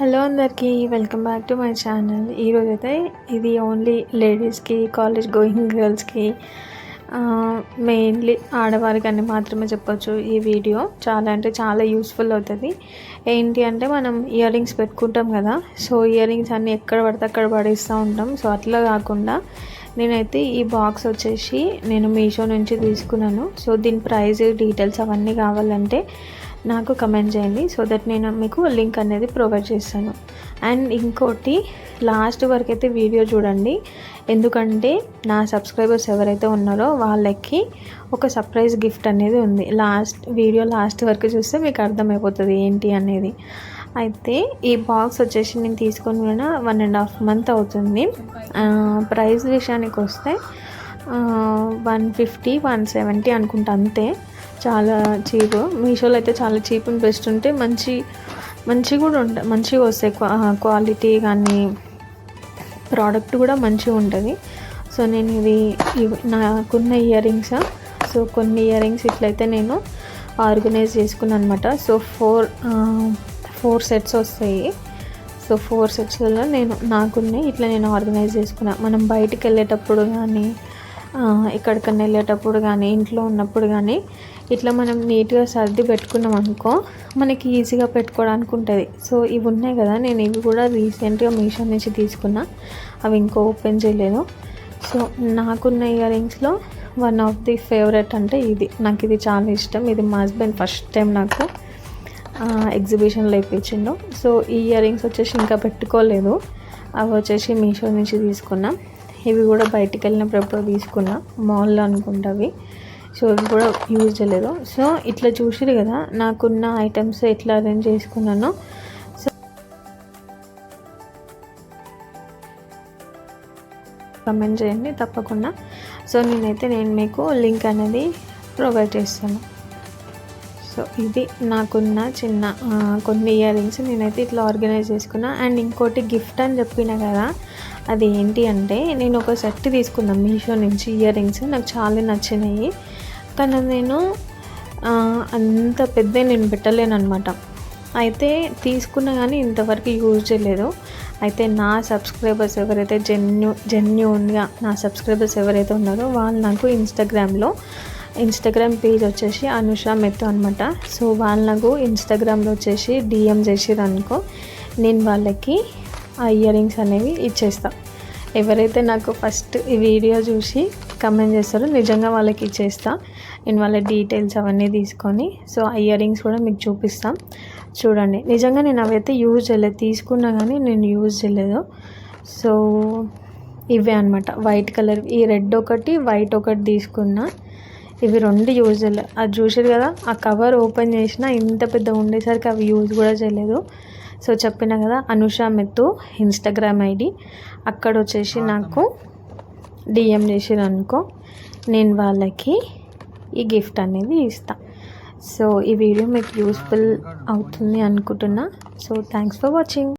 Hello అందరికీ welcome back to my channel. ఈరోజు అయితే ఇది ఓన్లీ లేడీస్కి కాలేజ్ గోయింగ్ గర్ల్స్కి మెయిన్లీ ఆడవారికి మాత్రమే చెప్పొచ్చు ఈ వీడియో. చాలా అంటే చాలా యూస్ఫుల్ అవుతుంది. ఏంటి అంటే మనం ఇయర్ రింగ్స్ పెట్టుకుంటాం కదా సో ఇయర్ రింగ్స్ అన్నీ ఎక్కడ పడితే అక్కడ పడేస్తూ ఉంటాం. సో అట్లా కాకుండా నేనైతే ఈ బాక్స్ వచ్చేసి నేను మీషో నుంచి తీసుకున్నాను. సో దీని ప్రైస్ డీటెయిల్స్ అవన్నీ కావాలంటే నాకు కమెంట్ చేయండి సో దట్ నేను మీకు లింక్ అనేది ప్రొవైడ్ చేస్తాను. అండ్ ఇంకోటి లాస్ట్ వరకు అయితే వీడియో చూడండి. ఎందుకంటే నా సబ్స్క్రైబర్స్ ఎవరైతే ఉన్నారో వాళ్ళకి ఒక సర్ప్రైజ్ గిఫ్ట్ అనేది ఉంది. లాస్ట్ వీడియో లాస్ట్ వరకు చూస్తే మీకు అర్థమైపోతుంది ఏంటి అనేది. అయితే ఈ బాక్స్ వచ్చేసి నేను తీసుకొని వన్ అండ్ హాఫ్ మంత్ అవుతుంది. ప్రైస్ విషయానికి వస్తే వన్ ఫిఫ్టీ వన్ సెవెంటీ అనుకుంటా అంతే. చాలా చీప్. మీషోలో అయితే చాలా చీప్ అండ్ బెస్ట్ ఉంటే మంచి మంచి కూడా ఉంట మంచిగా వస్తాయి క్వాలిటీ కానీ ప్రోడక్ట్ కూడా మంచిగా ఉంటుంది. సో నేను ఇవి నాకున్న ఇయర్ రింగ్స్ సో కొన్ని ఇయర్ రింగ్స్ ఇట్లయితే నేను ఆర్గనైజ్ చేసుకున్నాను అనమాట సో ఫోర్ ఫోర్ సెట్స్ వస్తాయి. సో ఫోర్ సెట్స్లో నేను నాకున్నాయి ఇట్లా నేను ఆర్గనైజ్ చేసుకున్నాను మనం బయటికి వెళ్ళేటప్పుడు కానీ ఎక్కడికన్నా వెళ్ళేటప్పుడు కానీ ఇంట్లో ఉన్నప్పుడు కానీ ఇట్లా మనం నీట్గా సర్ది పెట్టుకున్నాం అనుకో మనకి ఈజీగా పెట్టుకోవడానికి ఉంటుంది. సో ఇవి ఉన్నాయి కదా నేను ఇవి కూడా రీసెంట్గా మీషో నుంచి తీసుకున్నా. అవి ఇంకో ఓపెన్ చేయలేదు. సో నాకున్న ఇయర్ రింగ్స్లో వన్ ఆఫ్ ది ఫేవరెట్ అంటే ఇది. నాకు ఇది చాలా ఇష్టం. ఇది మా హస్బెండ్ ఫస్ట్ టైం నాకు ఎగ్జిబిషన్లో ఇప్పించిండు సో ఈ ఇయర్ రింగ్స్ వచ్చేసి ఇంకా పెట్టుకోలేదు. అవి వచ్చేసి మీషో నుంచి తీసుకున్నాం. ఇవి కూడా బయటికి వెళ్ళినప్పుడు ఎప్పుడో తీసుకున్నా. మాల్లో అనుకుంటావి సో ఇవి కూడా యూజ్ చేయలేదు. సో ఇట్లా చూసిరు కదా నాకున్న ఐటమ్స్ ఎట్లా అరేంజ్ చేసుకున్నానో. సో కమెంట్ చేయండి తప్పకుండా. సో నేనైతే నేను మీకు లింక్ అనేది ప్రొవైడ్ చేస్తాను. సో ఇది నాకున్న చిన్న కొన్ని ఇయర్ రింగ్స్ నేనైతే ఇట్లా ఆర్గనైజ్ చేసుకున్నా. అండ్ ఇంకోటి గిఫ్ట్ అని చెప్పిన కదా అది ఏంటి అంటే నేను ఒక సెట్ తీసుకున్నాను మీషో నుంచి ఇయర్ రింగ్స్. నాకు చాలా నచ్చినాయి. కానీ నేను అంత పెద్ద నేను పెట్టలేను అనమాట అయితే తీసుకున్నా కానీ ఇంతవరకు యూజ్ చేయలేదు. అయితే నా సబ్స్క్రైబర్స్ ఎవరైతే జెన్యూ జెన్యున్గా నా సబ్స్క్రైబర్స్ ఎవరైతే ఉన్నారో వాళ్ళు నాకు ఇన్స్టాగ్రామ్లో ఇన్స్టాగ్రామ్ పేజ్ వచ్చేసి అనుష మెత్తు అనమాట సో వాళ్ళు నాకు ఇన్స్టాగ్రామ్లో వచ్చేసి డిఎం చేసిరు అనుకో నేను వాళ్ళకి ఆ ఇయర్ రింగ్స్ అనేవి ఇచ్చేస్తా. ఎవరైతే నాకు ఫస్ట్ ఈ వీడియో చూసి కమెంట్ చేస్తారో నిజంగా వాళ్ళకి ఇచ్చేస్తా. నేను వాళ్ళ డీటెయిల్స్ అవన్నీ తీసుకొని సో ఆ ఇయర్ రింగ్స్ కూడా మీకు చూపిస్తాం. చూడండి. నిజంగా నేను అవైతే యూజ్ చేయలేదు. తీసుకున్నా కానీ నేను యూజ్ చేయలేదు. సో ఇవే అనమాట వైట్ కలర్ ఈ రెడ్ ఒకటి వైట్ ఒకటి తీసుకున్నా. ఇవి రెండు యూజ్ చేయలేదు. అది చూసారు కదా ఆ కవర్ ఓపెన్ చేసినా ఇంత పెద్ద ఉండేసరికి అవి యూజ్ కూడా చేయలేదు. సో చెప్పిన కదా అనుష మెత్తు ఇన్స్టాగ్రామ్ ఐడి. అక్కడ వచ్చేసి నాకు డిఎం చేసిరు అనుకో నేను వాళ్ళకి ఈ గిఫ్ట్ అనేది ఇస్తాను సో ఈ వీడియో మీకు యూస్ఫుల్ అవుతుంది అనుకుంటున్నా. So thanks for watching.